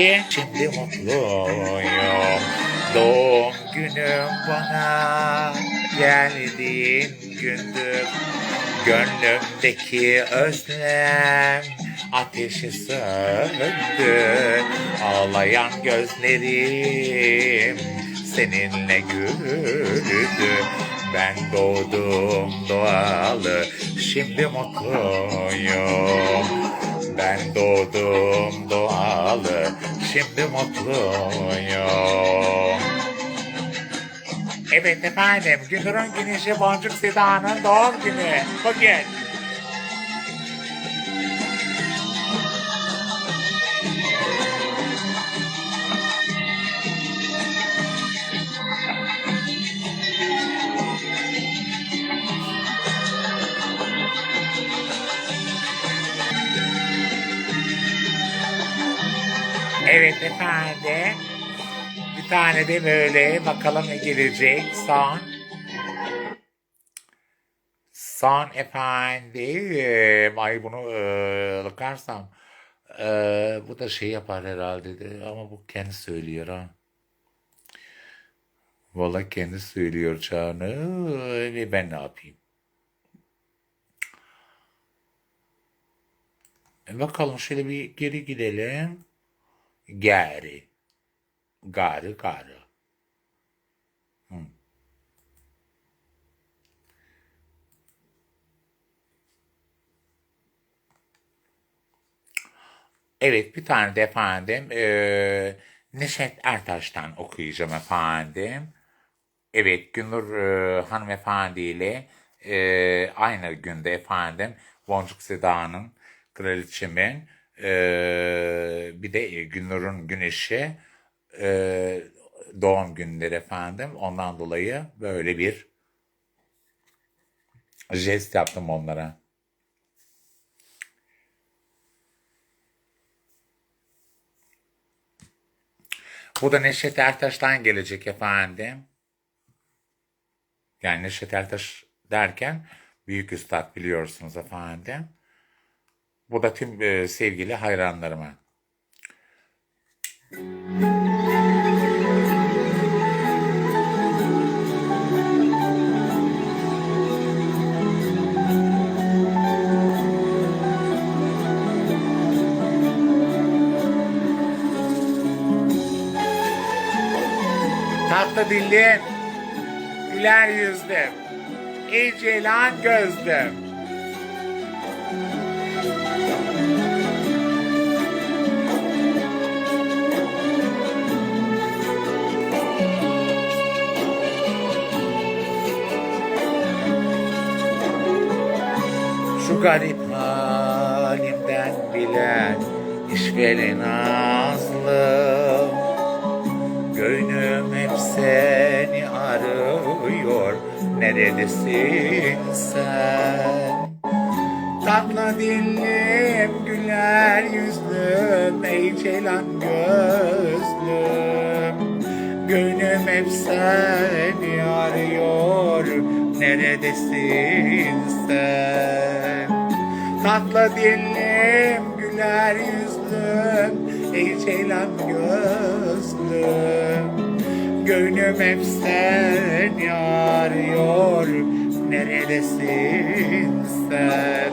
Şimdi mutluyum Doğum günüm bana geldiğin gündür. Gönlümdeki özlem ateşi söndü. Ağlayan gözlerim seninle güldü. Ben doğdum doğalı şimdi mutluyum Ben doğdum doğalı şimdi mutluyum Evet efendim Gündür'ün güneşi Boncuk Seda'nın doğum günü bugün. Evet efendim. Bir tane de böyle bakalım ne gelecek. Son. Son efendim. Ay bunu e, bakarsam. e, bu da şey yapar herhalde de. Ama bu kendi söylüyor ha. Vallahi kendi söylüyor Çağan'ı. Ve ben ne yapayım? E, bakalım şöyle bir geri gidelim. Geri. Garı garı. Hı. Evet bir tane de efendim eee Neşet Ertaş'tan okuyacağım efendim. Evet Günür eee, hanımefendi ile eee, aynı günde efendim Boncuk Seda'nın kraliçemin eee, bir de Günür'ün güneşi eee, doğum günleri efendim. Ondan dolayı böyle bir jest yaptım onlara. Bu da Neşet Ertaş'tan gelecek efendim. Yani Neşet Ertaş derken büyük üstad biliyorsunuz efendim. Bu da tüm e, sevgili hayranlarıma. Tatlı dillim, güler yüzlüm, incelan gözlüm. Şu garip halimden bilen işveli nazlım Gönlüm hep seni arıyor. Neredesin sen Dillim güler yüzlüm Ey ceylan gözlüm Gönlüm hep seni arıyor Neredesin sen? Tatlı dillim güler yüzlüm Ey ceylan gözlüm Gönlüm hep seni arıyor Neredesin sen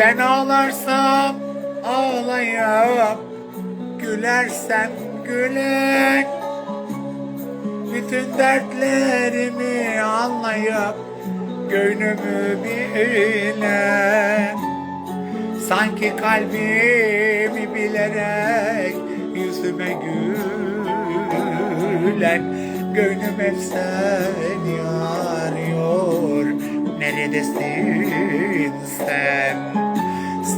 Ben ağlarsam ağlayıp Gülersem güler. Bütün dertlerimi anlayıp Gönlümü bilen. Sanki kalbimi bilerek yüzüme gülen. Gönlüm hep sen yarıyor. Neredesin sen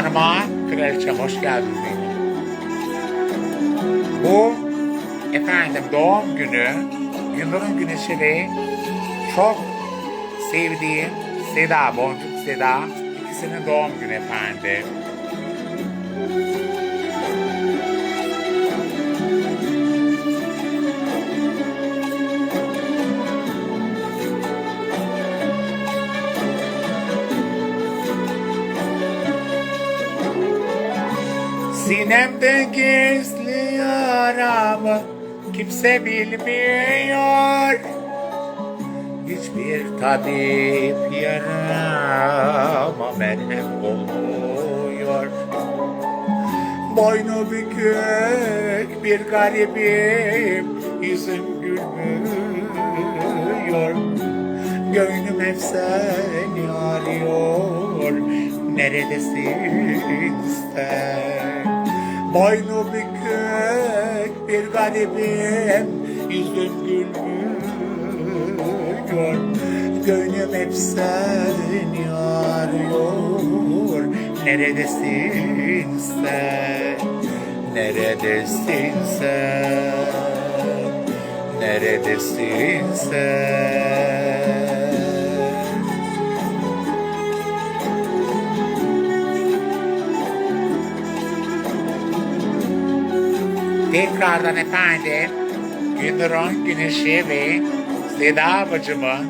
Hanıma, kraliçe hoş geldin benim. Bu efendim doğum günü, Yıldırım Güneşi ve çok sevdiğim Seda, Boncuk Seda ikisinin doğum günü efendim. Sinemde gizli yaramı kimse bilmiyor. Hiçbir tabip yarama merhem olmuyor. Boynu bükük bir garibim, yüzüm gülmüyor. Gönlüm hep sen arıyor, neredesin sen? Boynu bükük bir garibim, yüzüm gülmüyor. Gönlüm hep sen arıyor, neredesin sen? Neredesin sen? Neredesin sen? Tekrardan efendim Gündür'ün Güneşi ve Seda bacımın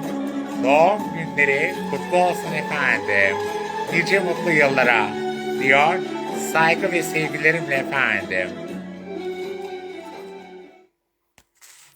doğum günleri kutlu olsun efendim. Nice mutlu yıllara diyor saygı ve sevgilerimle efendim.